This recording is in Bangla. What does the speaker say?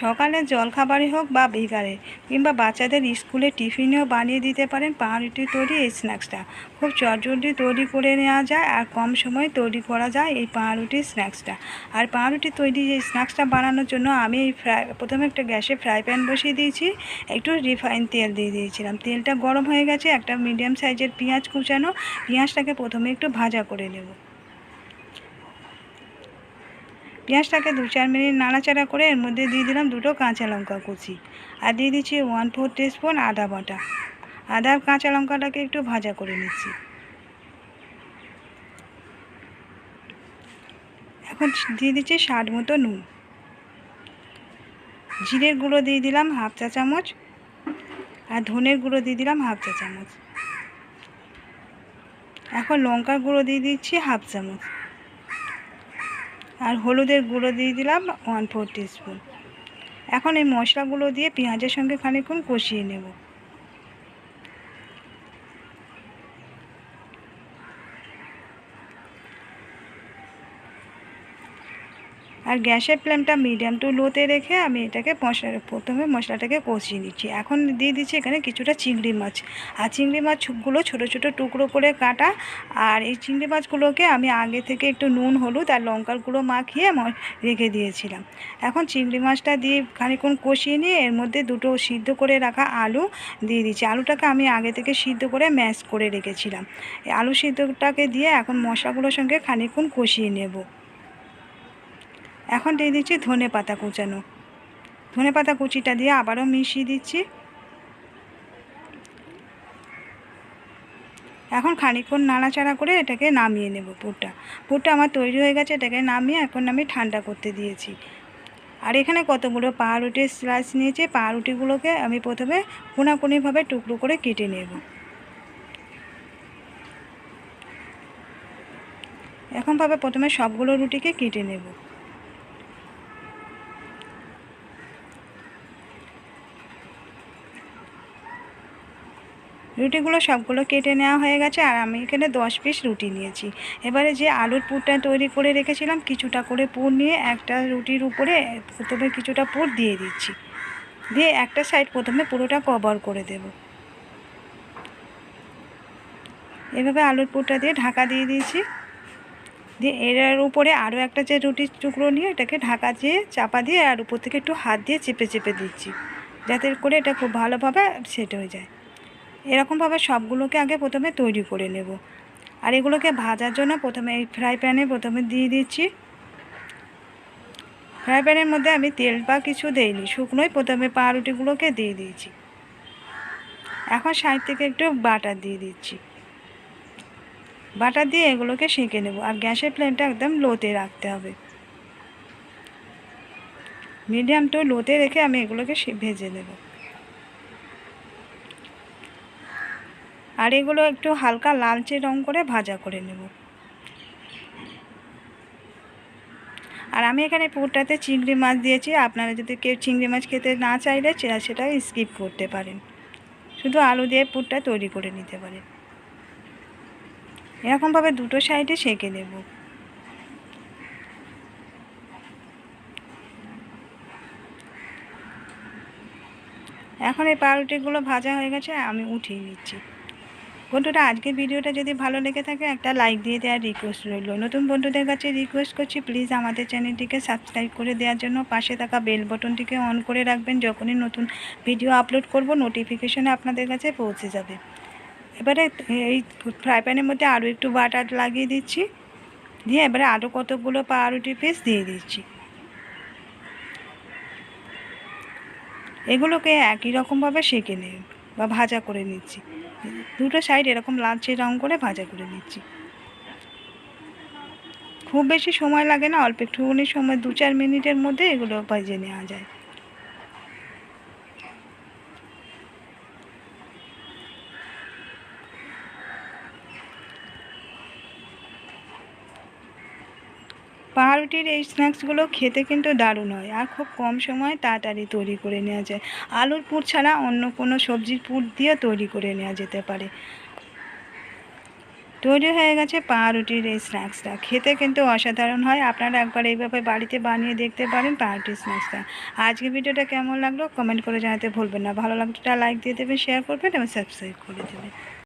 সকালে জলখাবারে হোক বা বিকালে, কিংবা বাচ্চাদের স্কুলে টিফিনেও বানিয়ে দিতে পারেন পাউরুটি তৈরি এই স্ন্যাক্সটা। খুব চটজলদি তৈরি করে নেওয়া যায় আর কম সময়ে তৈরি করা যায় এই পাউরুটির স্ন্যাক্সটা। আর পাউরুটি তৈরি এই স্ন্যাক্সটা বানানোর জন্য আমি এই ফ্রাই, প্রথমে একটা গ্যাসে ফ্রাই প্যান বসিয়ে দিয়েছি, একটু রিফাইন তেল দিয়ে দিয়েছিলাম। তেলটা গরম হয়ে গেছে, একটা মিডিয়াম সাইজের পেঁয়াজ কুচানো, পেঁয়াজটাকে প্রথমে একটু ভাজা করে নেব। পেঁয়াজটাকে দু চার মিনিট নাড়াচাড়া করে এর মধ্যে দিয়ে দিলাম দুটো কাঁচা লঙ্কা কুচি। আর দিয়ে দিচ্ছি ওয়ান ফোর টিস্পুন আদা বাটা। আদা কাঁচা লঙ্কাটাকে একটু ভাজা করে নিচ্ছি। এখন দিয়ে দিচ্ছি স্বাদ মতো নুন। জিরের গুঁড়ো দিয়ে দিলাম হাফ চা চামচ। আর ধনের গুঁড়ো দিয়ে দিলাম হাফ চা চামচ। এখন লঙ্কার গুঁড়ো দিয়ে দিচ্ছি হাফ চামচ। আর হলুদের গুঁড়ো দিয়ে দিলাম ওয়ান ফোর টিস্পুন এখন এই মশলাগুলো দিয়ে পেঁয়াজের সঙ্গে খানিকক্ষণ কষিয়ে নেব। আর গ্যাসের ফ্লেমটা মিডিয়াম টু লোতে রেখে আমি এটাকে মশলা প্রথমে মশলাটাকে কষিয়ে নিচ্ছি। এখন দিয়ে দিচ্ছি এখানে কিছুটা চিংড়ি মাছ। আর চিংড়ি মাছগুলো ছোট ছোট টুকরো করে কাটা আর এই চিংড়ি মাছগুলোকে আমি আগে থেকে একটু নুন, হলুদ আর লঙ্কার গুঁড়ো মাখিয়ে রেখে দিয়েছিলাম। এখন চিংড়ি মাছটা দিয়ে খানিকক্ষণ কষিয়ে নিয়ে এর মধ্যে দুটো সিদ্ধ করে রাখা আলু দিয়ে দিচ্ছি। আলুটাকে আমি আগে থেকে সিদ্ধ করে ম্যাশ করে রেখেছিলাম। আলু সিদ্ধটাকে দিয়ে এখন মশলাগুলোর সঙ্গে খানিকক্ষণ কষিয়ে নেব। এখন দিয়ে দিচ্ছি ধনে পাতা কুচানো। ধনে পাতা কুচিটা দিয়ে আবারও মিশিয়ে দিচ্ছি। এখন খানিকক্ষণ নাড়াচাড়া করে এটাকে নামিয়ে নেব পুরটা। পুরটা আমার তৈরি হয়ে গেছে, এটাকে নামিয়ে এখন আমি ঠান্ডা করতে দিয়েছি। আর এখানে কতগুলো পাউরুটির স্লাইস নিয়েছি, পাউরুটিগুলোকে আমি প্রথমে কোনাকুনিভাবে টুকরো করে কেটে নেব। এরকমভাবে প্রথমে সবগুলো রুটিকে কেটে নেব। রুটিগুলো সবগুলো কেটে নেওয়া হয়ে গেছে আর আমি এখানে দশ পিস রুটি নিয়েছি। এবারে যে আলুর পুরটা তৈরি করে রেখেছিলাম, কিছুটা করে পুর নিয়ে একটা রুটির উপরে প্রথমে কিছুটা পুর দিয়ে দিচ্ছি। দিয়ে একটা সাইড প্রথমে পুরোটা কভার করে দেব। এভাবে আলুর পুরটা দিয়ে ঢাকা দিয়ে দিয়েছি। দিয়ে এর উপরে আরও একটা যে রুটির টুকরো নিয়ে এটাকে ঢাকা দিয়ে চাপা দিয়ে আর উপর থেকে একটু হাত দিয়ে চেপে চেপে দিচ্ছি। যাতে করে এটা খুব ভালোভাবে সেট হয়ে যায়। এরকমভাবে সবগুলোকে আগে প্রথমে তৈরি করে নেব। আর এগুলোকে ভাজার জন্য প্রথমে এই ফ্রাই প্যানে প্রথমে দিয়ে দিচ্ছি। ফ্রাই প্যানের মধ্যে আমি তেল বা কিছু দেইনি, শুকনোই প্রথমে পাউরুটিগুলোকে দিয়ে দিয়েছি। এখন সাইড থেকে একটু বাটার দিয়ে দিচ্ছি। বাটার দিয়ে এগুলোকে সেঁকে নেব আর গ্যাসের ফ্লেমটা একদম লোতে রাখতে হবে। মিডিয়াম টু লোতে রেখে আমি এগুলোকে ভেজে নেব। আর এগুলো একটু হালকা লালচে রং করে ভাজা করে নেব। আর আমি এখানে পুরটাতে চিংড়ি মাছ দিয়েছি। আপনারা যদি কেউ চিংড়ি মাছ খেতে না চাইলে সেটা স্কিপ করতে পারেন। শুধু আলু দিয়ে পুরটা তৈরি করে নিতে পারেন। এরকমভাবে দুটো সাইডে সেঁকে নেব। এখন এই পাউরুটিগুলো ভাজা হয়ে গেছে, আমি উঠিয়ে নিচ্ছি। বন্ধুরা, আজকের ভিডিওটা যদি ভালো লেগে থাকে, একটা লাইক দিয়ে দেওয়ার রিকোয়েস্ট রইল। নতুন বন্ধুদের কাছে রিকোয়েস্ট করছি প্লিজ আমাদের চ্যানেলটিকে সাবস্ক্রাইব করে দেওয়ার জন্য পাশে থাকা বেল বটনটিকে অন করে রাখবেন। যখনই নতুন ভিডিও আপলোড করব নোটিফিকেশনে আপনাদের কাছে পৌঁছে যাবে। এবারে এই ফ্রাই প্যানের মধ্যে আরও একটু বাটার লাগিয়ে দিচ্ছি। দিয়ে এবারে আরও কতগুলো পাউরুটি পিস দিয়ে দিচ্ছি। এগুলোকে একই রকমভাবে সেঁকে নেব বা ভাজা করে নিচ্ছি। দুটো সাইড এরকম লালচে রং করে ভাজা করে নিচ্ছি। খুব বেশি সময় লাগে না, অল্প একটুখানি সময় দু চার মিনিটের মধ্যে এগুলো ভেজে নেওয়া যায়। পাউরুটির এই স্ন্যাক্সগুলো খেতে কিন্তু দারুণ হয় আর খুব কম সময় তাড়াতাড়ি তৈরি করে নেওয়া যায়। আলুর পুর ছাড়া অন্য কোনো সবজির পুর দিয়ে তৈরি করে নেওয়া যেতে পারে। তৈরি হয়ে গেছে পাউরুটির এই স্ন্যাক্সটা। খেতে কিন্তু অসাধারণ হয়। আপনারা একবার এইভাবে বাড়িতে বানিয়ে দেখতে পারেন পাউরুটির স্ন্যাক্সটা। আজকে ভিডিওটা কেমন লাগল কমেন্ট করে জানাতে ভুলবেন না। ভালো লাগলে লাইক দিয়ে দেবেন শেয়ার করবেন এবং সাবস্ক্রাইব করে দেবেন।